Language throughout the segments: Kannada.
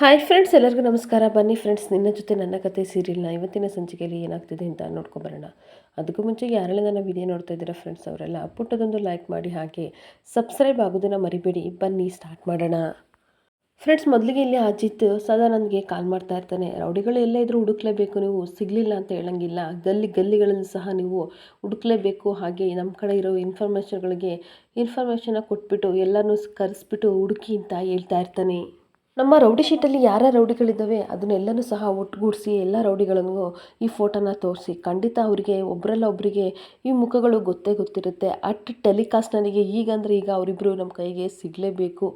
ಹಾಯ್ ಫ್ರೆಂಡ್ಸ್ ಎಲ್ಲರಿಗೂ ನಮಸ್ಕಾರ. ಬನ್ನಿ ಫ್ರೆಂಡ್ಸ್ ನಿನ್ನ ಜೊತೆ ನನ್ನ ಕತೆ ಸೀರಿಯಲ್ನ ಇವತ್ತಿನ ಸಂಚಿಕೆಯಲ್ಲಿ ಏನಾಗ್ತಿದೆ ಅಂತ ನೋಡ್ಕೊಬರೋಣ. ಅದಕ್ಕೂ ಮುಂಚೆ ಯಾರೆಲ್ಲ ನನ್ನ ವಿಡಿಯೋ ನೋಡ್ತಾ ಇದ್ದೀರಾ ಫ್ರೆಂಡ್ಸ್ ಅವರೆಲ್ಲ ಪುಟ್ಟದೊಂದು ಲೈಕ್ ಮಾಡಿ, ಹಾಗೆ ಸಬ್ಸ್ಕ್ರೈಬ್ ಆಗೋದನ್ನು ಮರಿಬೇಡಿ. ಬನ್ನಿ ಸ್ಟಾರ್ಟ್ ಮಾಡೋಣ. ಫ್ರೆಂಡ್ಸ್ ಮೊದಲಿಗೆ ಇಲ್ಲಿ ಅಜಿತ್ ಸದಾ ನನಗೆ ಕಾಲ್ ಮಾಡ್ತಾ ಇರ್ತಾನೆ. ರೌಡಿಗಳು ಎಲ್ಲ ಇದ್ರೂ ಹುಡುಕ್ಲೇಬೇಕು ನೀವು. ಸಿಗಲಿಲ್ಲ ಅಂತ ಹೇಳಂಗಿಲ್ಲ. ಗಲ್ಲಿ ಗಲ್ಲಿಗಳನ್ನು ಸಹ ನೀವು ಹುಡುಕ್ಲೇಬೇಕು. ಹಾಗೆ ನಮ್ಮ ಕಡೆ ಇರೋ ಇನ್ಫಾರ್ಮೇಷನ್ಗಳಿಗೆ ಇನ್ಫಾರ್ಮೇಷನ್ನ ಕೊಟ್ಬಿಟ್ಟು ಎಲ್ಲನೂ ಕರೆಸ್ಬಿಟ್ಟು ಹುಡುಕಿ ಅಂತ ಹೇಳ್ತಾ ಇರ್ತಾನೆ. ನಮ್ಮ ರೌಡಿ ಶೀಟಲ್ಲಿ ಯಾರ ರೌಡಿಗಳಿದ್ದಾವೆ, ಅದನ್ನೆಲ್ಲನೂ ಸಹ ಒಟ್ಟುಗೂಡಿಸಿ ಎಲ್ಲ ರೌಡಿಗಳನ್ನು ಈ ಫೋಟೋನ ತೋರಿಸಿ. ಖಂಡಿತ ಅವರಿಗೆ ಒಬ್ಬರಲ್ಲ ಒಬ್ಬರಿಗೆ ಈ ಮುಖಗಳು ಗೊತ್ತೇ ಗೊತ್ತಿರುತ್ತೆ. ಅಟ್ ಟೆಲಿಕಾಸ್ಟ್ ನನಗೆ ಈಗಂದರೆ ಈಗ ಅವರಿಬ್ಬರು ನಮ್ಮ ಕೈಗೆ ಸಿಗಲೇಬೇಕು.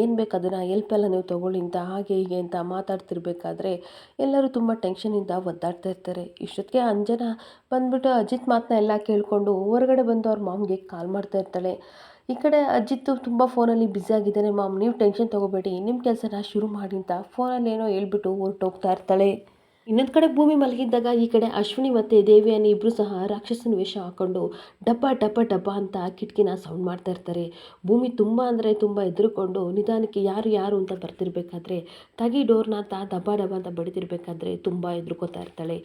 ಏನು ಬೇಕು ಅದನ್ನು ಎಲ್ಪ್ ಎಲ್ಲ ನೀವು ತೊಗೊಳ್ಳಿ ಅಂತ ಹಾಗೆ ಹೀಗೆ ಅಂತ ಮಾತಾಡ್ತಿರ್ಬೇಕಾದ್ರೆ ಎಲ್ಲರೂ ತುಂಬ ಟೆನ್ಷನಿಂದ ಒದ್ದಾಡ್ತಾ ಇರ್ತಾರೆ. ಇಷ್ಟೊತ್ತಿಗೆ ಅಂಜನ ಬಂದ್ಬಿಟ್ಟು ಅಜಿತ್ ಮಾತನ್ನ ಎಲ್ಲ ಕೇಳಿಕೊಂಡು ಹೊರಗಡೆ ಬಂದು ಅವ್ರ ಮಾಮ್ಗೆ ಕಾಲ್ ಮಾಡ್ತಾ ಇರ್ತಾಳೆ. ಈ ಕಡೆ ಅಜಿತ್ತು ತುಂಬ ಫೋನಲ್ಲಿ ಬ್ಯುಸಿ ಆಗಿದ್ದಾನೆ. ಮಾಮ್, ನೀವು ಟೆನ್ಷನ್ ತೊಗೋಬೇಡಿ. ನಿಮ್ಮ ಕೆಲಸನ ಶುರು ಮಾಡಿ ಅಂತ ಫೋನಲ್ಲಿ ಏನೋ ಹೇಳ್ಬಿಟ್ಟು ಹೊರಟೋಗ್ತಾ ಇರ್ತಾಳೆ. ಇನ್ನೊಂದು ಕಡೆ ಭೂಮಿ ಮಲಗಿದ್ದಾಗ ಈ ಕಡೆ ಅಶ್ವಿನಿ ಮತ್ತು ದೇವಿಯಾನಿ ಇಬ್ಬರು ಸಹ ರಾಕ್ಷಸನ ವೇಷ ಹಾಕೊಂಡು ಡಬ್ಬ ಡಬ್ಬ ಡಬ್ಬ ಅಂತ ಕಿಟಕಿನ ಸೌಂಡ್ ಮಾಡ್ತಾ ಇರ್ತಾರೆ. ಭೂಮಿ ತುಂಬ ಅಂದರೆ ತುಂಬ ಹೆದರ್ಕೊಂಡು ನಿಧಾನಕ್ಕೆ ಯಾರು ಯಾರು ಅಂತ ಬರ್ತಿರ್ಬೇಕಾದ್ರೆ ತಗಿ ಡೋರ್ನ ಅಂತ ಡಬ್ಬ ಡಬ್ಬ ಅಂತ ಬಡಿತಿರ್ಬೇಕಾದ್ರೆ ತುಂಬ ಹೆದರ್ಕೋತಾ ಇರ್ತಾಳೆ.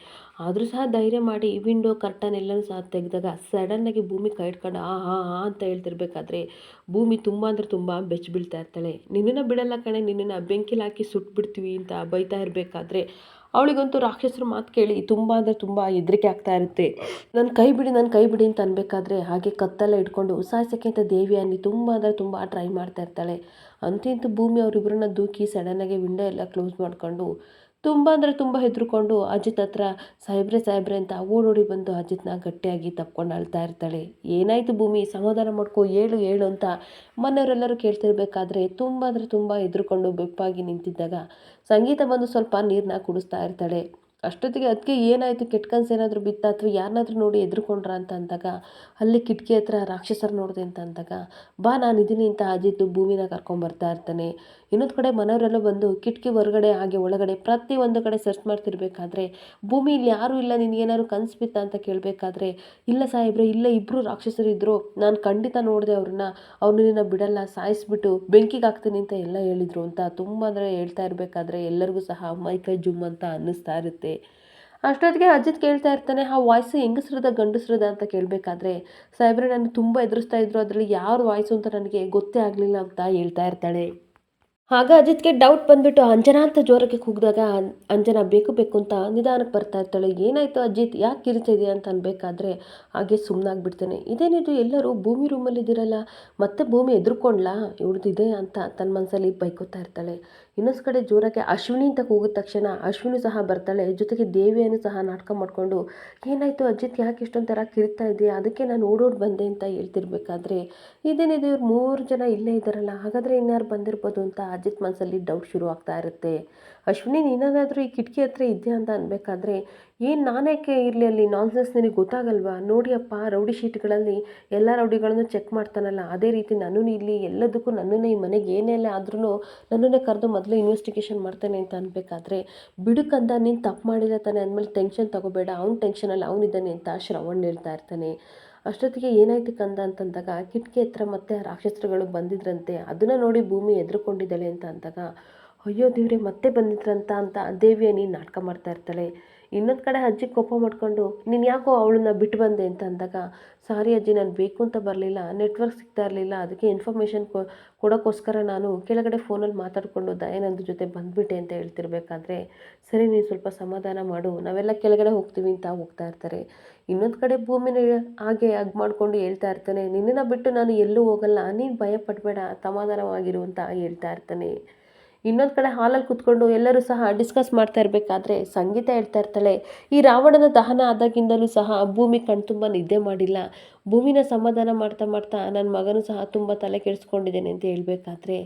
ಆದರೂ ಸಹ ಧೈರ್ಯ ಮಾಡಿ ವಿಂಡೋ ಕರ್ಟನ್ ಎಲ್ಲನೂ ಸಹ ತೆಗೆದಾಗ ಸಡನ್ನಾಗಿ ಭೂಮಿ ಕೈ ಇಟ್ಕೊಂಡು ಆ ಹಾ ಹಾ ಅಂತ ಹೇಳ್ತಿರ್ಬೇಕಾದ್ರೆ ಭೂಮಿ ತುಂಬ ಅಂದರೆ ತುಂಬ ಬೆಚ್ಚ ಬೀಳ್ತಾ ಇರ್ತಾಳೆ. ನಿನ್ನನ್ನು ಬಿಡಲ್ಲ ಕಣೆ, ನಿನ್ನನ್ನು ಬೆಂಕಿಲಿ ಹಾಕಿ ಸುಟ್ಬಿಡ್ತೀವಿ ಅಂತ ಬೈತಾ ಇರಬೇಕಾದ್ರೆ ಅವಳಿಗಂತೂ ರಾಕ್ಷಸರ ಮಾತು ಕೇಳಿ ತುಂಬ ಅಂದರೆ ತುಂಬ ಹೆದರಿಕೆ ಆಗ್ತಾ ಇರುತ್ತೆ. ನನ್ನ ಕೈ ಬಿಡಿ ನನ್ನ ಕೈ ಬಿಡಿ ಅಂತ ಅನ್ಬೇಕಾದ್ರೆ ಹಾಗೆ ಕತ್ತೆಲ್ಲ ಇಟ್ಕೊಂಡು ಸಾಯಿಸೋಕ್ಕೆ ಅಂತ ದೇವಿ ಅನ್ನಿ ತುಂಬ ಅಂದರೆ ತುಂಬ ಟ್ರೈ ಮಾಡ್ತಾ ಇರ್ತಾಳೆ. ಅಂತಿಂತೂ ಭೂಮಿ ಅವರಿಬ್ಬರನ್ನ ದೂಕಿ ಸಡನ್ನಾಗಿ ವಿಂಡೋ ಎಲ್ಲ ಕ್ಲೋಸ್ ಮಾಡಿಕೊಂಡು ತುಂಬ ಅಂದರೆ ತುಂಬ ಹೆದರ್ಕೊಂಡು ಅಜಿತ್ ಹತ್ರ ಸಾಹೇಬ್ರೆ ಸಾಹೇಬ್ರೆ ಅಂತ ಓಡೋಡಿ ಬಂದು ಅಜಿತ್ನ ಗಟ್ಟಿಯಾಗಿ ತಪ್ಕೊಂಡು ಅಳ್ತಾ ಇರ್ತಾಳೆ. ಏನಾಯಿತು ಭೂಮಿ? ಸಮಾಧಾನ ಮಾಡ್ಕೊ ಏಳು ಏಳು ಅಂತ ಮನೆಯವರೆಲ್ಲರೂ ಕೇಳ್ತಿರ್ಬೇಕಾದ್ರೆ ತುಂಬ ಅಂದರೆ ತುಂಬ ಹೆದರ್ಕೊಂಡು ಬೆಪ್ಪಾಗಿ ನಿಂತಿದ್ದಾಗ ಸಂಗೀತ ಬಂದು ಸ್ವಲ್ಪ ನೀರನ್ನ ಕುಡಿಸ್ತಾ ಇರ್ತಾಳೆ. ಅಷ್ಟೊತ್ತಿಗೆ ಅದಕ್ಕೆ ಏನಾಯಿತು? ಕೆಟ್ಟ ಕನ್ಸು ಏನಾದರೂ ಬಿತ್ತ ಅಥವಾ ಯಾರನ್ನಾದ್ರೂ ನೋಡಿ ಎದ್ರುಕೊಂಡ್ರ ಅಂತ ಅಂದಾಗ, ಅಲ್ಲಿ ಕಿಟಕಿ ಹತ್ರ ರಾಕ್ಷಸರು ನೋಡಿದೆ ಅಂತ ಅಂದಾಗ, ಬಾ ನಾನು ಇದ್ದೀನಿ ಅಂತ ಅಜಿತ್ ಭೂಮಿನ ಕರ್ಕೊಂಬರ್ತಾ ಇರ್ತಾನೆ. ಇನ್ನೊಂದು ಕಡೆ ಮನೆಯವರೆಲ್ಲ ಬಂದು ಕಿಟಕಿ ಹೊರಗಡೆ ಹಾಗೆ ಒಳಗಡೆ ಪ್ರತಿ ಒಂದು ಕಡೆ ಸರ್ಚ್ ಮಾಡ್ತಿರ್ಬೇಕಾದ್ರೆ ಭೂಮಿ ಇಲ್ಲಿ ಯಾರೂ ಇಲ್ಲ ನಿನಗೇನಾದ್ರು ಕನ್ಸು ಬಿತ್ತ ಅಂತ ಕೇಳಬೇಕಾದ್ರೆ, ಇಲ್ಲ ಸಾಹೇಬ್ರೆ, ಇಲ್ಲ ಇಬ್ಬರು ರಾಕ್ಷಸರು ಇದ್ದರು ನಾನು ಖಂಡಿತ ನೋಡಿದೆ ಅವ್ರನ್ನ. ಅವ್ರು ನಿನ್ನ ಬಿಡಲ್ಲ, ಸಾಯಿಸ್ಬಿಟ್ಟು ಬೆಂಕಿಗೆ ಹಾಕ್ತೀನಿ ಅಂತ ಎಲ್ಲ ಹೇಳಿದರು ಅಂತ ತುಂಬ ಅಂದರೆ ಹೇಳ್ತಾ ಇರಬೇಕಾದ್ರೆ ಎಲ್ಲರಿಗೂ ಸಹ ಮೈಕೈ ಜುಮ್ ಅಂತ ಅನ್ನಿಸ್ತಾ ಇರುತ್ತೆ. ಅಷ್ಟೊತ್ತಿಗೆ ಅಜಿತ್ ಕೇಳ್ತಾ ಇರ್ತಾನೆ, ಆ ವಾಯ್ಸ್ ಹೆಂಗಸ್ರದ ಗಂಡಸ್ರದ ಅಂತ ಕೇಳಬೇಕಾದ್ರೆ, ಸಾಹೇಬ್ರೆ, ನಾನು ತುಂಬ ಎದುರಿಸ್ತಾ ಇದ್ರು, ಅದರಲ್ಲಿ ಯಾರು ವಾಯ್ಸು ಅಂತ ನನಗೆ ಗೊತ್ತೇ ಆಗಲಿಲ್ಲ ಅಂತ ಹೇಳ್ತಾ ಇರ್ತಾಳೆ. ಆಗ ಅಜಿತ್ಗೆ ಡೌಟ್ ಬಂದ್ಬಿಟ್ಟು ಅಂಜನಾ ಅಂತ ಜೋರಕ್ಕೆ ಕೂಗಿದಾಗ ಅಂಜನಾ ಬೇಕು ಬೇಕು ಅಂತ ನಿಧಾನಕ್ಕೆ ಬರ್ತಾ ಇರ್ತಾಳೆ. ಏನಾಯಿತು ಅಜಿತ್? ಯಾಕೆ ಕಿರಿತಾ ಇದೆಯಾ ಅಂತ ಅನ್ಬೇಕಾದ್ರೆ ಹಾಗೆ ಸುಮ್ಮನಾಗ್ಬಿಡ್ತಾನೆ ಇದೇನಿದು ಎಲ್ಲರೂ ಭೂಮಿ ರೂಮಲ್ಲಿ ಇದ್ದೀರಲ್ಲ, ಮತ್ತೆ ಭೂಮಿ ಎದುರ್ಕೊಂಡ್ಲಾ? ಇವ್ರದ್ದಿದೆ ಅಂತ ತನ್ನ ಮನಸ್ಸಲ್ಲಿ ಬೈಕೋತಾ ಇರ್ತಾಳೆ. ಇನ್ನೊಂದು ಕಡೆ ಜೋರಕ್ಕೆ ಅಶ್ವಿನಿ ಅಂತ ಕೂಗಿದ ತಕ್ಷಣ ಅಶ್ವಿನಿ ಸಹ ಬರ್ತಾಳೆ. ಜೊತೆಗೆ ದೇವಿಯನ್ನು ಸಹ ನಾಟಕ ಮಾಡಿಕೊಂಡು, ಏನಾಯಿತು ಅಜಿತ್? ಯಾಕೆ ಇಷ್ಟೊಂಥರ ಕಿರಿತಾ ಇದೆಯಾ ಅದಕ್ಕೆ ನಾನು ಓಡೋಡಿ ಬಂದೆ ಅಂತ ಹೇಳ್ತಿರ್ಬೇಕಾದ್ರೆ ಇದೇನಿದೆ ಇವ್ರು ಮೂರು ಜನ ಇಲ್ಲೇ ಇದ್ದಾರಲ್ಲ ಹಾಗಾದರೆ ಇನ್ಯಾರು ಬಂದಿರ್ಬೋದು ಅಂತ ಅಜಿತ್ ಮನಸ್ಸಲ್ಲಿ ಡೌಟ್ ಶುರು ಆಗ್ತಾ ಇರುತ್ತೆ. ಅಶ್ವಿನಿ, ನೀನಾದರೂ ಈ ಕಿಟಕಿ ಹತ್ರ ಇದೆಯಾ ಅಂತ ಅನ್ಬೇಕಾದ್ರೆ, ಏನು ನಾನೇಕೆ ಇರಲಿ ಅಲ್ಲಿ ನಾನ್ಸೆನ್ಸ್ ನಿನಗೆ ಗೊತ್ತಾಗಲ್ವಾ? ನೋಡಿಯಪ್ಪ ರೌಡಿ ಶೀಟ್ಗಳಲ್ಲಿ ಎಲ್ಲ ರೌಡಿಗಳನ್ನು ಚೆಕ್ ಮಾಡ್ತಾನಲ್ಲ, ಅದೇ ರೀತಿ ನಾನು ಇಲ್ಲಿ ಎಲ್ಲದಕ್ಕೂ ನನ್ನನ್ನೇ ಈ ಮನೆಗೆ ಏನೆಲ್ಲ ಆದ್ರೂ ನನ್ನನ್ನೇ ಕರೆದು ಮೊದಲು ಇನ್ವೆಸ್ಟಿಗೇಷನ್ ಮಾಡ್ತಾನೆ ಅಂತ ಅನ್ಬೇಕಾದ್ರೆ ಬಿಡುಕಂದ ನೀನು ತಪ್ಪು ಮಾಡಿಲ್ಲ ತಾನೆ, ಅಂದಮೇಲೆ ಟೆನ್ಷನ್ ತಗೋಬೇಡ, ಅವ್ನು ಟೆನ್ಷನಲ್ಲಿ ಅವನಿದ್ದಾನೆ ಅಂತ ಶ್ರವಣ್ ಹೇಳ್ತಾ ಇರ್ತಾನೆ. ಅಷ್ಟೊತ್ತಿಗೆ ಏನಾಯ್ತು ಕಂದ ಅಂತಂದಾಗ ಕಿಟಕಿ ಹತ್ರ ಮತ್ತೆ ರಾಕ್ಷಸರುಗಳು ಬಂದಿದ್ರಂತೆ, ಅದನ್ನು ನೋಡಿ ಭೂಮಿ ಎದುರುಕೊಂಡಿದ್ದಾಳೆ ಅಂತ ಅಂದಾಗ, ಅಯ್ಯೋ ದೇವ್ರೆ, ಮತ್ತೆ ಬಂದಿದ್ರಂತ ಅಂತ ದೇವಿಯನಿ ನಾಟಕ ಮಾಡ್ತಾ ಇರ್ತಾಳೆ. ಇನ್ನೊಂದು ಕಡೆ ಅಜ್ಜಿ ಕೋಪ ಮಾಡಿಕೊಂಡು, ನೀನು ಯಾಕೋ ಅವಳನ್ನ ಬಿಟ್ಟು ಬಂದೆ? ಅಂತ ಅಂದಾಗ, ಸಾರಿ ಅಜ್ಜಿ, ನಾನು ಬೇಕು ಅಂತ ಬರಲಿಲ್ಲ. ನೆಟ್ವರ್ಕ್ ಸಿಗ್ತಾ ಇರಲಿಲ್ಲ. ಅದಕ್ಕೆ ಇನ್ಫಾರ್ಮೇಷನ್ ಕೊಡೋಕ್ಕೋಸ್ಕರ ನಾನು ಕೆಳಗಡೆ ಫೋನಲ್ಲಿ ಮಾತಾಡಿಕೊಂಡು ದಯಾನಂದ ಜೊತೆ ಬಂದುಬಿಟ್ಟೆ ಅಂತ ಹೇಳ್ತಿರ್ಬೇಕಾದ್ರೆ, ಸರಿ, ನೀನು ಸ್ವಲ್ಪ ಸಮಾಧಾನ ಮಾಡು. ನಾವೆಲ್ಲ ಕೆಳಗಡೆ ಹೋಗ್ತೀವಿ ಅಂತ ಹೋಗ್ತಾ ಇರ್ತಾರೆ. ಇನ್ನೊಂದು ಕಡೆ ಭೂಮಿನ ಹಾಗೆ ಅಗ್ ಮಾಡಿಕೊಂಡು ಹೇಳ್ತಾ ಇರ್ತಾನೆ, ನಿನ್ನನ್ನು ಬಿಟ್ಟು ನಾನು ಎಲ್ಲೂ ಹೋಗಲ್ಲ. ನೀನು ಭಯಪಡಬೇಡ. ಸಮಾಧಾನವಾಗಿರು ಅಂತ ಹೇಳ್ತಾ ಇರ್ತಾನೆ. ಇನ್ನೊಂದು ಕಡೆ ಹಾಲಲ್ಲಿ ಕುತ್ಕೊಂಡು ಎಲ್ಲರೂ ಸಹ ಡಿಸ್ಕಸ್ ಮಾಡ್ತಾ ಇರಬೇಕಾದ್ರೆ ಸಂಗೀತ ಹೇಳ್ತಾ ಇರ್ತಾಳೆ. ಈ ರಾವಣನ ದಹನ ಆದಾಗಿಂದಲೂ ಸಹ ಭೂಮಿ ಕಣ್ತುಂಬ ನಿದ್ದೆ ಮಾಡಿಲ್ಲ. ಭೂಮಿನ ಸಮಾಧಾನ ಮಾಡ್ತಾ ಮಾಡ್ತಾ ನನ್ನ ಮಗನೂ ಸಹ ತುಂಬ ತಲೆ ಕೆಡಿಸ್ಕೊಂಡಿದ್ದೇನೆ ಅಂತ ಹೇಳಬೇಕಾದ್ರೆ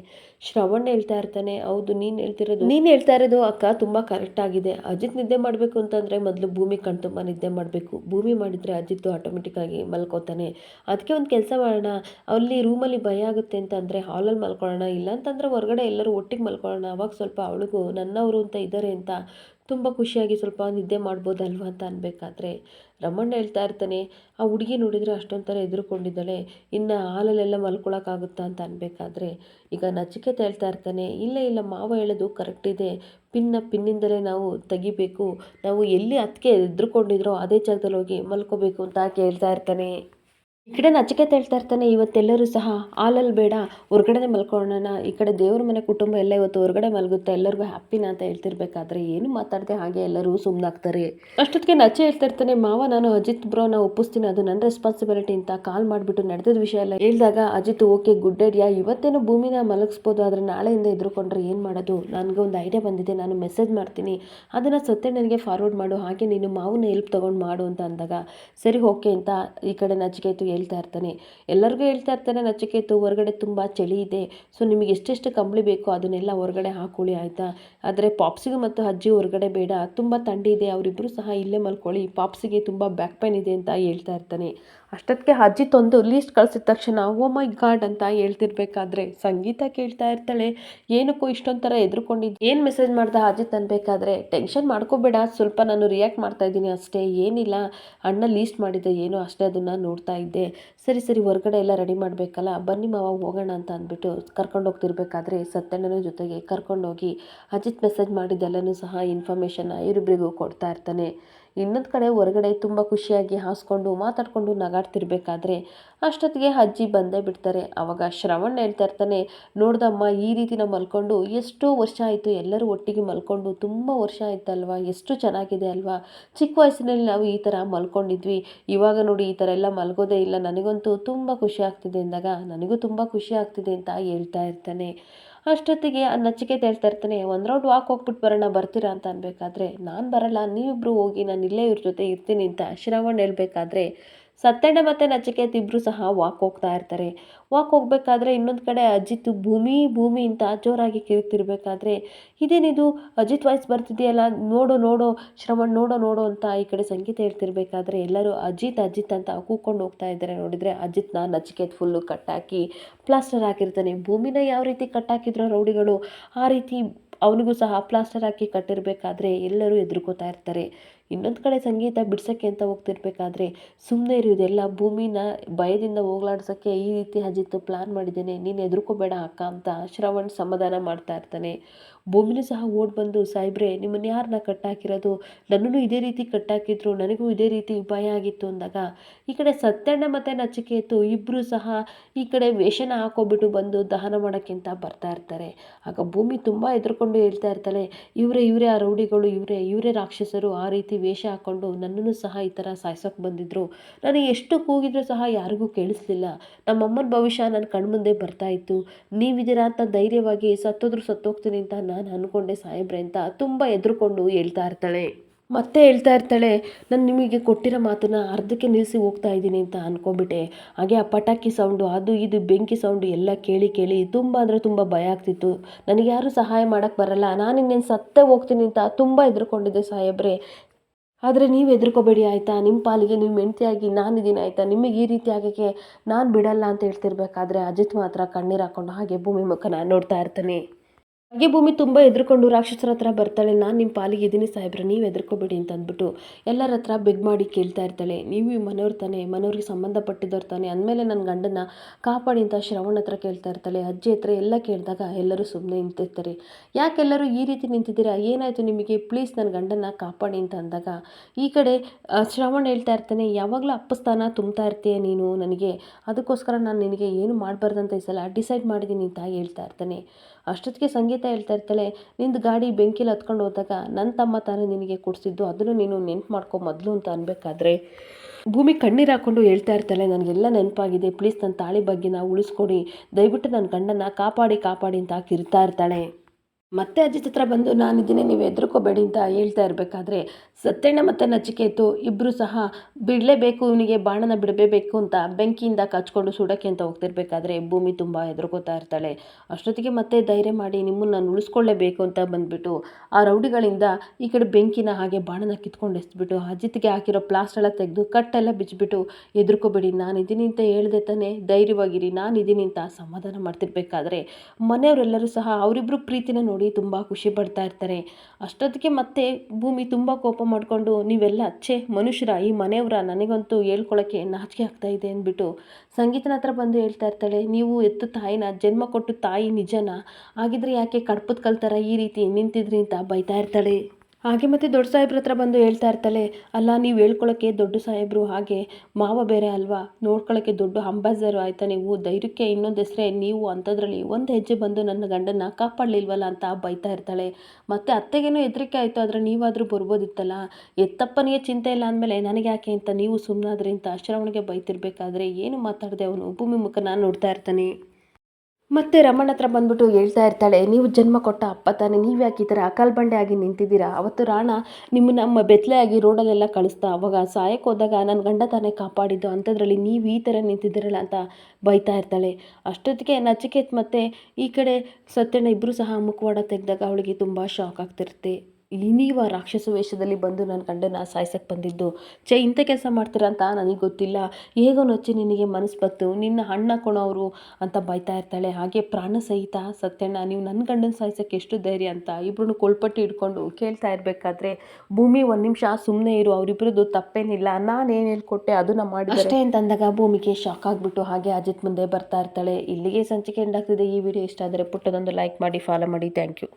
ಶ್ರವಣ್ ಹೇಳ್ತಾ ಇರ್ತಾನೆ, ಹೌದು, ನೀನು ಹೇಳ್ತಿರೋದು ನೀನು ಹೇಳ್ತಾ ಇರೋದು ಅಕ್ಕ ತುಂಬ ಕರೆಕ್ಟ್ ಆಗಿದೆ. ಅಜಿತ್ ನಿದ್ದೆ ಮಾಡಬೇಕು ಅಂತಂದರೆ ಮೊದಲು ಭೂಮಿ ಕಣ್ತುಂಬ ನಿದ್ದೆ ಮಾಡಬೇಕು. ಭೂಮಿ ಮಾಡಿದರೆ ಅಜಿತ್ತು ಆಟೋಮೆಟಿಕ್ಕಾಗಿ ಮಲ್ಕೋತಾನೆ. ಅದಕ್ಕೆ ಒಂದು ಕೆಲಸ ಮಾಡೋಣ. ಅಲ್ಲಿ ರೂಮಲ್ಲಿ ಭಯ ಆಗುತ್ತೆ ಅಂತಂದರೆ ಹಾಲಲ್ಲಿ ಮಲ್ಕೊಳ್ಳೋಣ. ಇಲ್ಲ ಅಂತಂದರೆ ಹೊರಗಡೆ ಎಲ್ಲರೂ ಒಟ್ಟಿಗೆ ಮಲ್ಕೊಳ್ಳೋಣ ಮಲ್ಕೊಳ್ಳೋಣ ಅವಾಗ ಸ್ವಲ್ಪ ಅವಳಿಗೂ ನನ್ನವರು ಅಂತ ಇದ್ದಾರೆ ಅಂತ ತುಂಬ ಖುಷಿಯಾಗಿ ಸ್ವಲ್ಪ ನಿದ್ದೆ ಮಾಡ್ಬೋದಲ್ವ ಅಂತ ಅನ್ಬೇಕಾದ್ರೆ. ರಮಣ್ಣ ಹೇಳ್ತಾ ಇರ್ತಾನೆ, ಆ ಹುಡುಗಿ ನೋಡಿದರೆ ಅಷ್ಟೊಂದು ಥರ ಎದುರುಕೊಂಡಿದ್ದಾಳೆ ಇನ್ನು ಹಾಲಲ್ಲೆಲ್ಲ ಮಲ್ಕೊಳಕ್ಕಾಗುತ್ತಾ ಅಂತ ಅನ್ಬೇಕಾದ್ರೆ. ಈಗ ನಚಿಕೆತ ಹೇಳ್ತಾ ಇರ್ತಾನೆ, ಇಲ್ಲ ಇಲ್ಲ, ಮಾವ ಹೇಳೋದು ಕರೆಕ್ಟ್ ಇದೆ. ಪಿನ್ನ ಪಿನ್ನಿಂದಲೇ ನಾವು ತೆಗಿಬೇಕು. ನಾವು ಎಲ್ಲಿ ಅದಕ್ಕೆ ಎದುರುಕೊಂಡಿದ್ರೋ ಅದೇ ಜಾಗದಲ್ಲಿ ಹೋಗಿ ಮಲ್ಕೋಬೇಕು ಅಂತ ಹೇಳ್ತಾ ಇರ್ತಾನೆ. ಈ ಕಡೆ ನಚಿಕೇತ ಹೇಳ್ತಾ ಇರ್ತಾನೆ, ಇವತ್ತೆಲ್ಲರೂ ಸಹ ಹಾಲಲ್ಲಿ ಬೇಡ, ಹೊರ್ಗಡೆನೆ ಮಲ್ಕೊಳ್ಳೋಣ, ಈ ಕಡೆ ದೇವ್ರ ಮನೆ ಕುಟುಂಬ ಎಲ್ಲ ಇವತ್ತು ಹೊರಗಡೆ ಮಲಗುತ್ತೆ, ಎಲ್ಲರಿಗೂ ಹ್ಯಾಪಿನ ಅಂತ ಹೇಳ್ತಿರ್ಬೇಕಾದ್ರೆ ಏನು ಮಾತಾಡದೆ ಹಾಗೆ ಎಲ್ಲರೂ ಸುಮ್ಮನಾಗ್ತಾರೆ ಅಷ್ಟೊತ್ತಿಗೆ ನಚೆ ಹೇಳ್ತಾ ಇರ್ತಾನೆ, ಮಾವ ನಾನು ಅಜಿತ್ ಬ್ರೋನ ಒಪ್ಪಿಸ್ತೀನಿ, ಅದು ನನ್ನ ರೆಸ್ಪಾನ್ಸಿಬಿಲಿಟಿ ಅಂತ ಕಾಲ್ ಮಾಡಿಬಿಟ್ಟು ನಡೆದ ವಿಷಯ ಎಲ್ಲ ಹೇಳಿದಾಗ ಅಜಿತ್ ಓಕೆ ಗುಡ್ ಐಡಿಯಾ ಇವತ್ತೇನು ಭೂಮಿನ ಮಲಗಿಸ್ಬೋದು, ಆದರೆ ನಾಳೆಯಿಂದ ಎದುರುಕೊಂಡ್ರೆ ಏನು ಮಾಡೋದು? ನನಗೆ ಒಂದು ಐಡಿಯಾ ಬಂದಿದೆ, ನಾನು ಮೆಸೇಜ್ ಮಾಡ್ತೀನಿ, ಅದನ್ನು ಸತ್ಯ ನನಗೆ ಫಾರ್ವರ್ಡ್ ಮಾಡು, ಹಾಗೆ ನೀನು ಮಾವನ ಹೆಲ್ಪ್ ತೊಗೊಂಡು ಮಾಡು ಅಂತ ಅಂದಾಗ, ಸರಿ ಓಕೆ ಅಂತ ಈ ಕಡೆ ನಚಿಕೇತು ಹೇಳ್ತಾ ಇರ್ತಾನೆ. ಎಲ್ಲರಿಗೂ ಹೇಳ್ತಾ ಇರ್ತಾನೆ ನಚಿಕೇತು ಹೊರಗಡೆ ತುಂಬ ಚಳಿ ಇದೆ. ಸೊ ನಿಮಗೆ ಎಷ್ಟೆಷ್ಟು ಕಂಬಳಿ ಬೇಕೋ ಅದನ್ನೆಲ್ಲ ಹೊರಗಡೆ ಹಾಕೊಳ್ಳಿ, ಆಯಿತಾ? ಆದರೆ ಪಾಪ್ಸಿಗೆ ಮತ್ತು ಅಜ್ಜಿ ಹೊರಗಡೆ ಬೇಡ. ತುಂಬ ಥಂಡಿ ಇದೆ ಅವರಿಬ್ಬರು ಸಹ ಇಲ್ಲೇ ಮಲ್ಕೊಳ್ಳಿ. ಪಾಪ್ಸಿಗೆ ತುಂಬ ಬ್ಯಾಕ್ ಪೈನ್ ಇದೆ ಅಂತ ಹೇಳ್ತಾ ಇರ್ತಾನೆ. ಅಷ್ಟೊತ್ತಿಗೆ ಅಜ್ಜಿ ತಂದು ಲೀಸ್ಟ್ ಕಳಿಸಿದ ತಕ್ಷಣ, ಓ ಮೈ ಗಾಡ್ ಅಂತ ಹೇಳ್ತಿರ್ಬೇಕಾದ್ರೆ, ಸಂಗೀತ ಕೇಳ್ತಾ ಇರ್ತಾಳೆ. ಏನಕ್ಕೂ ಇಷ್ಟೊಂದು ಥರ ಎದ್ರುಕೊಂಡಿದ್ದು ಏನು ಮೆಸೇಜ್ ಮಾಡ್ದೆ ಅಜ್ಜಿ ತನ್ಬೇಕಾದ್ರೆ ಟೆನ್ಷನ್ ಮಾಡ್ಕೋಬೇಡ, ಸ್ವಲ್ಪ ನಾನು ರಿಯಾಕ್ಟ್ ಮಾಡ್ತಾ ಇದ್ದೀನಿ ಅಷ್ಟೇ, ಏನಿಲ್ಲ. ಅಣ್ಣ ಲೀಸ್ಟ್ ಮಾಡಿದ್ದೆ ಏನು ಅಷ್ಟೇ ಅದನ್ನು ನೋಡ್ತಾ ಇದ್ದೆ. ಸರಿ ಸರಿ, ಹೊರಗಡೆ ಎಲ್ಲ ರೆಡಿ ಮಾಡಬೇಕಲ್ಲ, ಬನ್ನಿ ಮಾವ, ಹೋಗೋಣ ಅಂತ ಅಂದ್ಬಿಟ್ಟು ಕರ್ಕೊಂಡು ಹೋಗ್ತಿರ್ಬೇಕಾದ್ರೆ, ಸತ್ಯಣ್ಣನ ಜೊತೆಗೆ ಕರ್ಕೊಂಡೋಗಿ ಅಜಿತ್ ಮೆಸೇಜ್ ಮಾಡಿದ್ದೆಲ್ಲನೂ ಸಹ ಇನ್ಫಾರ್ಮೇಷನ್ನ ಇವರಿಬ್ಬರಿಗೂ ಕೊಡ್ತಾ ಇರ್ತಾನೆ. ಇನ್ನೊಂದು ಕಡೆ ಹೊರಗಡೆ ತುಂಬ ಖುಷಿಯಾಗಿ ಹಾಸ್ಕೊಂಡು ಮಾತಾಡಿಕೊಂಡು ನಗಾಡ್ತಿರ್ಬೇಕಾದ್ರೆ ಅಷ್ಟೊತ್ತಿಗೆ ಅಜ್ಜಿ ಬಂದೇ ಬಿಡ್ತಾರೆ. ಆವಾಗ ಶ್ರವಣ್ ಹೇಳ್ತಾ ಇರ್ತಾನೆ, ನೋಡ್ದಮ್ಮ, ಈ ರೀತಿ ನಾವು ಮಲ್ಕೊಂಡು ಎಷ್ಟೋ ವರ್ಷ ಆಯಿತು, ಎಲ್ಲರೂ ಒಟ್ಟಿಗೆ ಮಲ್ಕೊಂಡು ತುಂಬ ವರ್ಷ ಆಯ್ತಲ್ವಾ, ಎಷ್ಟು ಚೆನ್ನಾಗಿದೆ ಅಲ್ವಾ, ಚಿಕ್ಕ ವಯಸ್ಸಿನಲ್ಲಿ ನಾವು ಈ ಥರ ಮಲ್ಕೊಂಡಿದ್ವಿ, ಇವಾಗ ನೋಡಿ ಈ ಥರ ಎಲ್ಲ ಮಲ್ಗೋದೇ ಇಲ್ಲ, ನನಗಂತೂ ತುಂಬ ಖುಷಿ ಆಗ್ತಿದೆ ಅಂದಾಗ, ನನಗೂ ತುಂಬ ಖುಷಿ ಆಗ್ತಿದೆ ಅಂತ ಹೇಳ್ತಾ ಇರ್ತಾನೆ. ಅಷ್ಟೊತ್ತಿಗೆ ನಚಿಕೇತ ಹೇಳ್ತಾ ಇರ್ತಾನೆ, ಒಂದು ರೌಂಡ್ ವಾಕ್ ಹೋಗ್ಬಿಟ್ಟು ಬರೋಣ, ಬರ್ತೀರಾ ಅಂತ ಅನ್ಬೇಕಾದ್ರೆ, ನಾನು ಬರಲ್ಲ ನೀವಿಬ್ಬರು ಹೋಗಿ, ನಾನು ಇಲ್ಲೇ ಇವ್ರ ಜೊತೆ ಇರ್ತೀನಿ ಅಂತ ಶ್ರವಣ್ ಹೇಳ್ಬೇಕಾದ್ರೆ ಸತ್ಯಣ್ಣ ಮತ್ತು ನಚಿಕೇತ್ ಇಬ್ಬರು ಸಹ ವಾಕ್ ಹೋಗ್ತಾ ಇರ್ತಾರೆ. ವಾಕ್ ಹೋಗ್ಬೇಕಾದ್ರೆ ಇನ್ನೊಂದು ಕಡೆ ಅಜಿತ್ ಭೂಮಿ ಭೂಮಿ ಅಂತ ಜೋರಾಗಿ ಕಿರುತ್ತಿರ್ಬೇಕಾದ್ರೆ ಇದೇನಿದು? ಅಜಿತ್ ವಾಯ್ಸ್ ಬರ್ತಿದೆಯಲ್ಲ, ನೋಡು ನೋಡು, ಶ್ರವಣ್, ನೋಡೋ, ನೋಡು ಅಂತ ಈ ಕಡೆ ಸಂಗೀತ ಹೇಳ್ತಿರ್ಬೇಕಾದ್ರೆ ಎಲ್ಲರೂ ಅಜಿತ್ ಅಜಿತ್ ಅಂತ ಕೂಕೊಂಡು ಹೋಗ್ತಾ ಇದ್ದಾರೆ ನೋಡಿದರೆ ಅಜಿತ್ನ ನಚಿಕೇತ್ ಫುಲ್ಲು ಕಟ್ಟಾಕಿ ಪ್ಲಾಸ್ಟರ್ ಹಾಕಿರ್ತಾನೆ. ಭೂಮಿನ ಯಾವ ರೀತಿ ಕಟ್ಟಾಕಿದ್ರು ರೌಡಿಗಳು, ಆ ರೀತಿ ಅವನಿಗೂ ಸಹ ಪ್ಲಾಸ್ಟರ್ ಹಾಕಿ ಕಟ್ಟಿರಬೇಕಾದ್ರೆ ಎಲ್ಲರೂ ಎದುರ್ಕೋತಾ ಇರ್ತಾರೆ. ಇನ್ನೊಂದು ಕಡೆ ಸಂಗೀತ ಬಿಡ್ಸೋಕ್ಕೆ ಅಂತ ಹೋಗ್ತಿರ್ಬೇಕಾದ್ರೆ ಸುಮ್ಮನೆ ಇರೋದೆಲ್ಲ ಭೂಮಿನ ಭಯದಿಂದ ಹೋಗ್ಲಾಡ್ಸೋಕ್ಕೆ ಈ ರೀತಿ ಅಜಿತ್ ಪ್ಲಾನ್ ಮಾಡಿದ್ದೇನೆ, ನೀನು ಹೆದರ್ಕೋಬೇಡ ಅಕ್ಕ ಅಂತ ಶ್ರವಣ್ ಸಮಾಧಾನ ಮಾಡ್ತಾ ಇರ್ತಾನೆ. ಭೂಮಿನೂ ಸಹ ಓಡ್ ಬಂದು ಸಾಯ್ಬ್ರೆ ನಿಮ್ಮನ್ನು ಯಾರನ್ನ ಕಟ್ಟಾಕಿರೋದು? ನನ್ನನ್ನು ಇದೇ ರೀತಿ ಕಟ್ಟಾಕಿದ್ರು, ನನಗೂ ಇದೇ ರೀತಿ ಭಯ ಆಗಿತ್ತು ಅಂದಾಗ, ಈ ಕಡೆ ಸತ್ಯಣ್ಣ ಮತ್ತು ನಚಿಕೇತು ಇಬ್ಬರು ಸಹ ಈ ಕಡೆ ವೇಷನ ಹಾಕೋಬಿಟ್ಟು ಬಂದು ದಹನ ಮಾಡೋಕ್ಕಿಂತ ಬರ್ತಾ ಇರ್ತಾರೆ. ಆಗ ಭೂಮಿ ತುಂಬ ಎದುರುಕೊಂಡು ಹೇಳ್ತಾ ಇರ್ತಾಳೆ, ಇವರೇ ಇವರೇ ಆ ರೌಡಿಗಳು, ಇವರೇ ಇವರೇ ರಾಕ್ಷಸರು ಆ ರೀತಿ ವೇಷ ಹಾಕ್ಕೊಂಡು ನನ್ನನ್ನು ಸಹ ಈ ಥರ ಸಾಯ್ಸೋಕೆ ಬಂದಿದ್ರು. ನಾನು ಎಷ್ಟು ಕೂಗಿದ್ರು ಸಹ ಯಾರಿಗೂ ಕೇಳಿಸ್ಲಿಲ್ಲ. ನಮ್ಮಮ್ಮನ ಭವಿಷ್ಯ ನನ್ನ ಕಣ್ಮುಂದೆ ಬರ್ತಾ ಇತ್ತು. ನೀವಿದ್ದೀರಾ ಅಂತ ಧೈರ್ಯವಾಗಿ ಸತ್ತೋದ್ರು ಸತ್ತೋಗ್ತೀನಿ ಅಂತ ನಾನು ಅಂದ್ಕೊಂಡೆ ಸಾಹೇಬ್ರೆ ಅಂತ ತುಂಬ ಎದುರುಕೊಂಡು ಹೇಳ್ತಾ ಇರ್ತಾಳೆ. ಮತ್ತೆ ಹೇಳ್ತಾ ಇರ್ತಾಳೆ, ನಾನು ನಿಮಗೆ ಕೊಟ್ಟಿರೋ ಮಾತನ್ನು ಅರ್ಧಕ್ಕೆ ನಿಲ್ಲಿಸಿ ಹೋಗ್ತಾ ಇದ್ದೀನಿ ಅಂತ ಅಂದ್ಕೊಂಬಿಟ್ಟೆ ಹಾಗೆ ಆ ಪಟಾಕಿ ಸೌಂಡು ಅದು ಇದು ಬೆಂಕಿ ಸೌಂಡು ಎಲ್ಲ ಕೇಳಿ ಕೇಳಿ ತುಂಬ ಅಂದರೆ ತುಂಬ ಭಯ ಆಗ್ತಿತ್ತು. ನನಗೆ ಯಾರೂ ಸಹಾಯ ಮಾಡೋಕ್ಕೆ ಬರಲ್ಲ. ನಾನು ಇನ್ನೇನು ಸತ್ತೇ ಹೋಗ್ತೀನಿ ಅಂತ ತುಂಬ ಹೆದರ್ಕೊಂಡಿದ್ದೆ ಸಾಹೇಬ್ರೆ. ಆದರೆ ನೀವು ಹೆದರ್ಕೋಬೇಡಿ ಆಯಿತಾ? ನಿಮ್ಮ ಪಾಲಿಗೆ ನೀವು ಹೆಂಡ್ತಿಯಾಗಿ ನಾನಿದ್ದೀನಿ ಆಯಿತಾ? ನಿಮಗೆ ಈ ರೀತಿ ಆಗೋಕ್ಕೆ ನಾನು ಬಿಡಲ್ಲ ಅಂತ ಹೇಳ್ತಿರ್ಬೇಕಾದ್ರೆ ಅಜಿತ್ ಮಾತ್ರ ಕಣ್ಣೀರು ಹಾಕ್ಕೊಂಡು ಹಾಗೆ ಭೂಮಿ ಮುಖನ ನೋಡ್ತಾ ಇರ್ತಾನೆ. ಹಾಗೆ ಭೂಮಿ ತುಂಬ ಎದ್ರುಕೊಂಡು ರಾಕ್ಷಸರ ಹತ್ರ ಬರ್ತಾಳೆ, ನಾನು ನಿಮ್ಮ ಪಾಲಿಗೆ ಇದ್ದೀನಿ ಸಾಹೇಬ್ರೆ, ನೀವು ಎದ್ರುಕೋಬೇಡಿ ಅಂತ ಅಂದ್ಬಿಟ್ಟು ಎಲ್ಲರ ಹತ್ರ ಬೆಗ್ ಮಾಡಿ ಕೇಳ್ತಾ ಇರ್ತಾಳೆ. ನೀವು ಈ ಮನೆಯವ್ರು ತಾನೆ, ಮನೆಯವ್ರಿಗೆ ಸಂಬಂಧಪಟ್ಟಿದ್ದವ್ರು ತಾನೆ. ಅಂದಮೇಲೆ ನನ್ನ ಗಂಡನ ಕಾಪಾಡಿ ಅಂತ ಶ್ರವಣ ಹತ್ರ ಕೇಳ್ತಾ ಇರ್ತಾಳೆ. ಅಜ್ಜಿ ಹತ್ರ ಎಲ್ಲ ಕೇಳಿದಾಗ ಎಲ್ಲರೂ ಸುಮ್ಮನೆ ನಿಂತಿರ್ತಾರೆ. ಯಾಕೆಲ್ಲರೂ ಈ ರೀತಿ ನಿಂತಿದ್ದೀರಾ? ಏನಾಯಿತು ನಿಮಗೆ? ಪ್ಲೀಸ್ ನನ್ನ ಗಂಡನ ಕಾಪಾಡಿ ಅಂತ ಅಂದಾಗ, ಈ ಕಡೆ ಶ್ರವಣ ಹೇಳ್ತಾ ಇರ್ತಾನೆ, ಯಾವಾಗಲೂ ಅಪ್ಪಸ್ಥಾನ ತುಂಬ್ತಾ ಇರ್ತೀಯ ನೀನು ನನಗೆ? ಅದಕ್ಕೋಸ್ಕರ ನಾನು ನಿನಗೆ ಏನು ಮಾಡಬಾರ್ದಂತ ಈ ಸಲ ಡಿಸೈಡ್ ಮಾಡಿದ್ದೀನಿ ಅಂತ ಹೇಳ್ತಾ ಇರ್ತಾನೆ. ಅಷ್ಟೊತ್ತಿಗೆ ಸಂಗೀತ ಹೇಳ್ತಾ ಇರ್ತಾಳೆ, ನಿಂದು ಗಾಡಿ ಬೆಂಕಿಲಿ ಹತ್ಕೊಂಡು ಹೋದಾಗ ನನ್ನ ತಮ್ಮ ತಾನೇ ನಿನಗೆ ಕೊಡಿಸಿದ್ದು, ಅದನ್ನು ನೀನು ನೆನ್ಪು ಮಾಡ್ಕೊ ಮೊದಲು ಅಂತ ಅನ್ಬೇಕಾದ್ರೆ. ಭೂಮಿ ಕಣ್ಣೀರು ಹಾಕ್ಕೊಂಡು ಹೇಳ್ತಾ ಇರ್ತಾಳೆ, ನನಗೆಲ್ಲ ನೆನಪಾಗಿದೆ ಪ್ಲೀಸ್ ನನ್ನ ತಾಳಿ ಬಗ್ಗೆ ನಾವು ಉಳಿಸ್ಕೊಡಿ, ದಯವಿಟ್ಟು ನನ್ನ ಗಂಡನ ಕಾಪಾಡಿ ಕಾಪಾಡಿ ಅಂತ ಕಿರ್ತಾ ಇರ್ತಾಳೆ. ಮತ್ತೆ ಅಜಿತ್ ಹತ್ರ ಬಂದು ನಾನಿದ್ದೀನಿ ನೀವು ಹೆದರ್ಕೋಬೇಡಿ ಅಂತ ಹೇಳ್ತಾ ಇರಬೇಕಾದ್ರೆ ಸತ್ಯಣ್ಣ ಮತ್ತು ನಚಿಕೇತು ಇಬ್ಬರು ಸಹ ಬಿಡಲೇಬೇಕು, ಇವನಿಗೆ ಬಾಣನ ಬಿಡಬೇಕು ಅಂತ ಬೆಂಕಿಯಿಂದ ಕಚ್ಕೊಂಡು ಸುಡೋಕ್ಕೆ ಅಂತ ಹೋಗ್ತಿರ್ಬೇಕಾದ್ರೆ ಭೂಮಿ ತುಂಬ ಹೆದರ್ಕೋತಾ ಇರ್ತಾಳೆ. ಅಷ್ಟೊತ್ತಿಗೆ ಮತ್ತೆ ಧೈರ್ಯ ಮಾಡಿ ನಿಮ್ಮನ್ನು ನಾನು ಉಳಿಸ್ಕೊಳ್ಳೇಬೇಕು ಅಂತ ಬಂದ್ಬಿಟ್ಟು ಆ ರೌಡಿಗಳಿಂದ ಈ ಕಡೆ ಬೆಂಕಿನ ಹಾಗೆ ಬಾಣನ ಕಿತ್ಕೊಂಡು ಎಸ್ಬಿಟ್ಟು ಅಜಿತ್ಗೆ ಹಾಕಿರೋ ಪ್ಲಾಸ್ಟೆಲ್ಲ ತೆಗೆದು ಕಟ್ಟೆಲ್ಲ ಬಿಚ್ಚಿಬಿಟ್ಟು ನಾನು ನಾನಿದ್ದೀನಿ ಅಂತ ಹೇಳ್ದೆ ತಾನೇ ಧೈರ್ಯವಾಗಿರಿ ನಾನಿದ್ದೀನಿ ಅಂತ ಸಮಾಧಾನ ಮಾಡ್ತಿರ್ಬೇಕಾದ್ರೆ ಮನೆಯವರೆಲ್ಲರೂ ಸಹ ಅವರಿಬ್ಬರು ಪ್ರೀತಿನ ನೋಡಿ ನೋಡಿ ತುಂಬ ಖುಷಿ ಪಡ್ತಾ ಇರ್ತಾರೆ. ಅಷ್ಟೊತ್ತಿಗೆ ಮತ್ತೆ ಭೂಮಿ ತುಂಬ ಕೋಪ ಮಾಡಿಕೊಂಡು ನೀವೆಲ್ಲ ಅಚ್ಚೆ ಮನುಷ್ಯರ, ಈ ಮನೆಯವರ ನನಗಂತೂ ಹೇಳ್ಕೊಳಕ್ಕೆ ನಾಚಿಕೆ ಆಗ್ತಾ ಇದೆ ಅಂದ್ಬಿಟ್ಟು ಸಂಗೀತನ ಹತ್ರ ಬಂದು ಹೇಳ್ತಾ ಇರ್ತಾಳೆ. ನೀವು ಎತ್ತು ತಾಯಿನ, ಜನ್ಮ ಕೊಟ್ಟು ತಾಯಿ ನಿಜನ? ಆಗಿದ್ರೆ ಯಾಕೆ ಕಡ್ಪದ ಕಲ್ತಾರ ಈ ರೀತಿ ನಿಂತಿದ್ರಿ ಅಂತ ಬೈತಾ ಇರ್ತಾಳೆ. ಹಾಗೆ ಮತ್ತೆ ದೊಡ್ಡ ಸಾಹೇಬ್ರ ಹತ್ರ ಬಂದು ಹೇಳ್ತಾ ಇರ್ತಾಳೆ, ಅಲ್ಲ, ನೀವು ಹೇಳ್ಕೊಳಕ್ಕೆ ದೊಡ್ಡ ಸಾಹೇಬ್ರು ಹಾಗೆ ಮಾವ ಬೇರೆ ಅಲ್ವಾ? ನೋಡ್ಕೊಳ್ಳೋಕ್ಕೆ ದೊಡ್ಡ ಅಂಬಾಸರು ಆಯ್ತಾ ನೀವು ಧೈರ್ಯಕ್ಕೆ ಇನ್ನೊಂದು ಹೆಸರೇ, ನೀವು ಅಂಥದ್ರಲ್ಲಿ ಒಂದು ಹೆಜ್ಜೆ ಬಂದು ನನ್ನ ಗಂಡನ್ನ ಕಾಪಾಡಲಿಲ್ವಲ್ಲ ಅಂತ ಬೈತಾ ಇರ್ತಾಳೆ. ಮತ್ತು ಅತ್ತೆಗೇನೋ ಹೆದರಿಕೆ ಆಯಿತು, ಆದರೆ ನೀವಾದರೂ ಬರ್ಬೋದಿತ್ತಲ್ಲ? ಎತ್ತಪ್ಪನಿಗೆ ಚಿಂತೆ ಇಲ್ಲ ಅಂದಮೇಲೆ ನನಗೆ ಯಾಕೆ ಅಂತ ನೀವು ಸುಮ್ಮನಾದ್ರಿ ಅಂತ ಶ್ರವಣಿಗೆ ಬೈತಿರ್ಬೇಕಾದ್ರೆ ಏನು ಮಾತಾಡದೆ ಅವನು? ಭೂಮಿ ಮುಖ ನೋಡ್ತಾ ಇರ್ತಾನೆ. ಮತ್ತೆ ರಮಣ ಹತ್ರ ಬಂದ್ಬಿಟ್ಟು ಹೇಳ್ತಾ ಇರ್ತಾಳೆ, ನೀವು ಜನ್ಮ ಕೊಟ್ಟ ಅಪ್ಪ ತಾನೆ ನೀವು ಯಾಕೆ ಈ ಥರ ಅಕಾಲ್ ಬಂಡೆ ಆಗಿ ನಿಂತಿದ್ದೀರಾ? ಅವತ್ತು ರಾಣ ನಿಮ್ಮ ನಮ್ಮ ಬೆತ್ತಲೆ ಆಗಿ ರೋಡಲ್ಲೆಲ್ಲ ಕಳಿಸ್ತಾ ಅವಾಗ ಸಾಯಕ್ಕೆ ಹೋದಾಗ ನನ್ನ ಗಂಡ ತಾನೇ ಕಾಪಾಡಿದ್ದು, ಅಂಥದ್ರಲ್ಲಿ ನೀವು ಈ ಥರ ನಿಂತಿದ್ದೀರಲ್ಲ ಅಂತ ಬೈತಾ ಇರ್ತಾಳೆ. ಅಷ್ಟೊತ್ತಿಗೆ ನಚಿಕೇತ್ ಮತ್ತು ಈ ಕಡೆ ಸತ್ಯಣ್ಣ ಇಬ್ಬರು ಸಹ ಮುಖವಾಡ ತೆಗೆದಾಗ ಅವಳಿಗೆ ತುಂಬ ಶಾಕ್ ಆಗ್ತಿರುತ್ತೆ. ನೀವ ರಾಕ್ಷಸ ವೇಷದಲ್ಲಿ ಬಂದು ನನ್ನ ಗಂಡನ ಸಾಯ್ಸಕ್ಕೆ ಬಂದಿದ್ದು. ಛೇ, ಇಂಥ ಕೆಲಸ ಮಾಡ್ತೀರಾ ಅಂತ ನನಗೆ ಗೊತ್ತಿಲ್ಲ. ಹೇಗೋ ನೊಚ್ಚಿ ನಿನಗೆ ಮನಸ್ಸು ಬಂತು. ನಿನ್ನ ಅಣ್ಣ ಅವರು ಅಂತ ಬೈತಾ ಇರ್ತಾಳೆ. ಹಾಗೆ ಪ್ರಾಣ ಸಹಿತ ಸತ್ಯಣ್ಣ, ನೀವು ನನ್ನ ಗಂಡನ ಸಾಯ್ಸಕ್ಕೆ ಎಷ್ಟು ಧೈರ್ಯ ಅಂತ ಇಬ್ಬರನ್ನು ಕೊಳ್ಪಟ್ಟು ಇಟ್ಕೊಂಡು ಕೇಳ್ತಾ ಇರಬೇಕಾದ್ರೆ ಭೂಮಿ ಒಂದು ನಿಮಿಷ ಸುಮ್ಮನೆ ಇರು. ಅವರಿಬ್ಬರದ್ದು ತಪ್ಪೇನಿಲ್ಲ. ನಾನು ಏನು ಹೇಳ್ಕೊಟ್ಟೆ ಅದನ್ನ ಮಾಡಿ ಅಷ್ಟೇ ಅಂತಂದಾಗ ಭೂಮಿಗೆ ಶಾಕ್ ಆಗಿಬಿಟ್ಟು ಹಾಗೆ ಅಜಿತ್ ಮುಂದೆ ಬರ್ತಾ ಇರ್ತಾಳೆ. ಇಲ್ಲಿಗೆ ಸಂಚಿಕೆ ಎಂಡಾಗ್ತಿದೆ ಈ ವಿಡಿಯೋ ಇಷ್ಟ ಆದರೆ ಪುಟ್ಟದೊಂದು ಲೈಕ್ ಮಾಡಿ ಫಾಲೋ ಮಾಡಿ. Thank you